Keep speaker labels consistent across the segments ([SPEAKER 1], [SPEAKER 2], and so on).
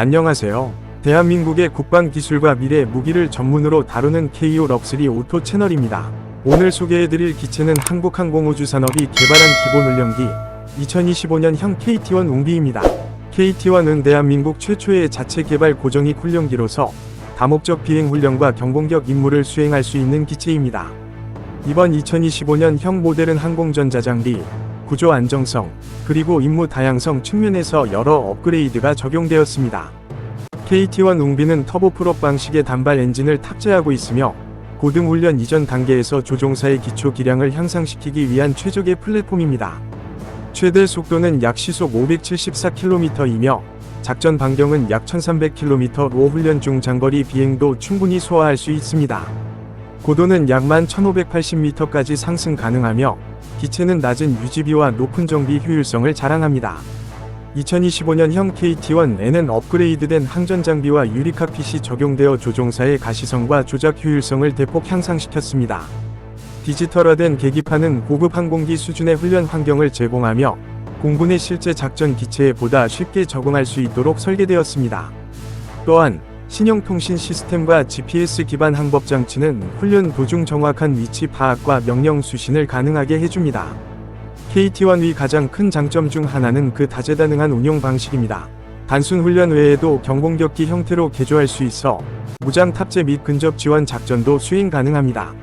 [SPEAKER 1] 안녕하세요. 대한민국의 국방 기술과 미래 무기를 전문으로 다루는 KO 럭스리 오토 채널입니다. 오늘 소개해드릴 기체는 한국항공우주 산업이 개발한 기본 훈련기 2025년 형 KT-1 웅비입니다. KT-1은 대한민국 최초의 자체 개발 고정익 훈련기로서 다목적 비행 훈련과 경공격 임무를 수행할 수 있는 기체입니다. 이번 2025년 형 모델은 항공전자 장비, 구조 안정성, 그리고 임무 다양성 측면에서 여러 업그레이드가 적용되었습니다. KT-1 웅비는 터보프롭 방식의 단발 엔진을 탑재하고 있으며 고등 훈련 이전 단계에서 조종사의 기초 기량을 향상시키기 위한 최적의 플랫폼입니다. 최대 속도는 약 시속 574km이며 작전 반경은 약 1300km로 훈련 중 장거리 비행도 충분히 소화할 수 있습니다. 고도는 약 11,580m까지 상승 가능하며 기체는 낮은 유지비와 높은 정비 효율성을 자랑합니다. 2025년형 KT-1에는 업그레이드된 항전 장비와 유리카핏이 적용되어 조종사의 가시성과 조작 효율성을 대폭 향상시켰습니다. 디지털화된 계기판은 고급 항공기 수준의 훈련 환경을 제공하며 공군의 실제 작전 기체에 보다 쉽게 적응할 수 있도록 설계되었습니다. 또한 신형 통신 시스템과 GPS 기반 항법 장치는 훈련 도중 정확한 위치 파악과 명령 수신을 가능하게 해줍니다. KT-1 위 가장 큰 장점 중 하나는 그 다재다능한 운용 방식입니다. 단순 훈련 외에도 경공격기 형태로 개조할 수 있어 무장 탑재 및 근접 지원 작전도 수행 가능합니다.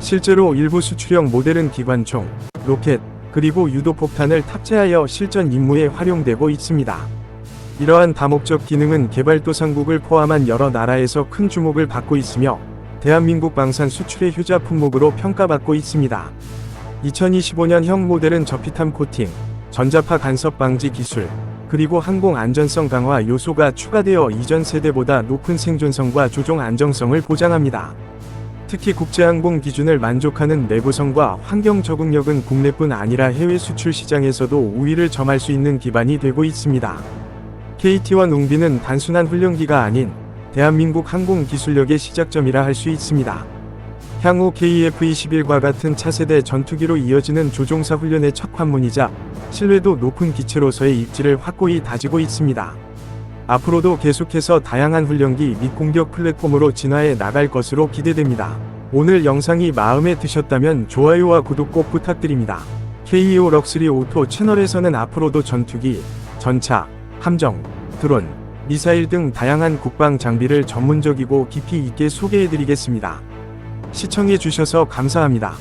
[SPEAKER 1] 실제로 일부 수출형 모델은 기관총, 로켓, 그리고 유도폭탄을 탑재하여 실전 임무에 활용되고 있습니다. 이러한 다목적 기능은 개발도상국을 포함한 여러 나라에서 큰 주목을 받고 있으며 대한민국 방산 수출의 효자 품목으로 평가받고 있습니다. 2025년형 모델은 저피탐 코팅, 전자파 간섭 방지 기술, 그리고 항공 안전성 강화 요소가 추가되어 이전 세대보다 높은 생존성과 조종 안정성을 보장합니다. 특히 국제항공 기준을 만족하는 내부성과 환경 적응력은 국내뿐 아니라 해외 수출 시장에서도 우위를 점할 수 있는 기반이 되고 있습니다. KT-1 웅비는 단순한 훈련기가 아닌 대한민국 항공 기술력의 시작점이라 할 수 있습니다. 향후 KF-21과 같은 차세대 전투기로 이어지는 조종사 훈련의 첫 관문이자 신뢰도 높은 기체로서의 입지를 확고히 다지고 있습니다. 앞으로도 계속해서 다양한 훈련기 및 공격 플랫폼으로 진화해 나갈 것으로 기대됩니다. 오늘 영상이 마음에 드셨다면 좋아요와 구독 꼭 부탁드립니다. KEO 럭스리 오토 채널에서는 앞으로도 전투기, 전차, 함정, 드론, 미사일 등 다양한 국방 장비를 전문적이고 깊이 있게 소개해드리겠습니다. 시청해주셔서 감사합니다.